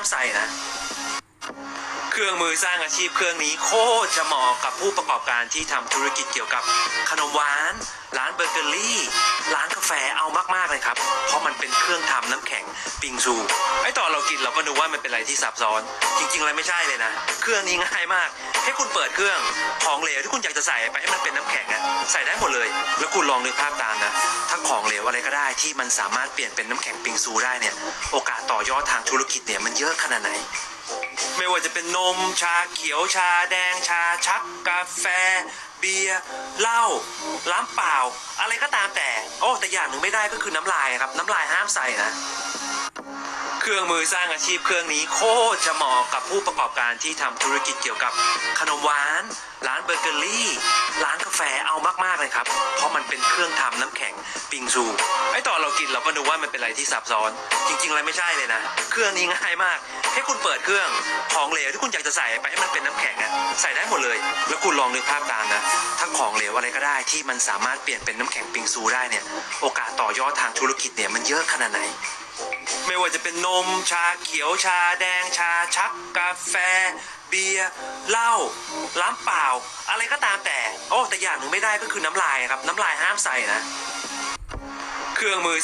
ามใส่นะ เครื่องมือสร้างอาชีพเครื่องนี้โคตรจะเหมาะกับผู้ประกอบการที่ทำธุรกิจเกี่ยวกับขนมหวาน ร้านเบเกอรี่ ร้านกาแฟเอามากๆเลยครับ เพราะมันเป็นเครื่องทำน้ำแข็งปิงซูไอตอนเรากินเราก็นึกว่ามันเป็นอะไรที่ซับซ้อน จริงๆแล้วไม่ใช่เลยนะ เครื่องนี้ง่ายมากแค่คุณเปิดเครื่องของเหลวที่คุณอยากจะใส่ไปให้มันเป็นน้ำแข็งอะ ใส่ได้หมดเลย แล้วคุณลองนึกภาพตามนะ ถ้าของเหลวอะไรก็ได้ที่มันสามารถเปลี่ยนเป็นน้ำแข็งปิงซูได้เนี่ย โอกาสต่อยอดทางธุรกิจเนี่ยมันเยอะขนาดไหน ไม่ว่าจะเป็นนม ชาเขียว ชาแดง ชาชัก กาแฟ เบียร์ เหล้า ล้ำเปล่า อะไรก็ตามแต่ โอ้ แต่อย่างหนึ่งไม่ได้ก็คือน้ำลายครับ น้ำลายห้ามใส่นะ เครื่องมือสร้างอาชีพเครื่องนี้โคตรจะเหมาะกับผู้ประกอบการที่ทำธุรกิจเกี่ยวกับขนมหวาน ร้านเบเกอรี่ ร้านกาแฟเอามากๆเลยครับ เพราะมันเป็นเครื่องทำน้ำแข็งปิงซูไอตอนเรากินเราก็นึกว่ามันเป็นอะไรที่ซับซ้อน จริงๆแล้วไม่ใช่เลยนะ เครื่องนี้ง่ายมากแค่คุณเปิดเครื่องของเหลวที่คุณอยากจะใส่ไปให้มันเป็นน้ำแข็งอะใส่ได้หมดเลย แล้วคุณลองนึกภาพตามนะถ้าของเหลวอะไรก็ได้ที่มันสามารถเปลี่ยนเป็นน้ำแข็งปิงซูได้เนี่ยโอกาสต่อยอดทางธุรกิจเนี่ยมันเยอะขนาดไหน ไม่ว่าจะเป็นนมชาเขียวชาแดงชาชัก กาแฟ เบียร์เหล้าล้ำเปล่า อะไรก็ตามแต่ โอ้แต่อย่างหนึ่งไม่ได้ก็คือน้ำลายครับ น้ำลายห้ามใส่นะ เครื่องมือ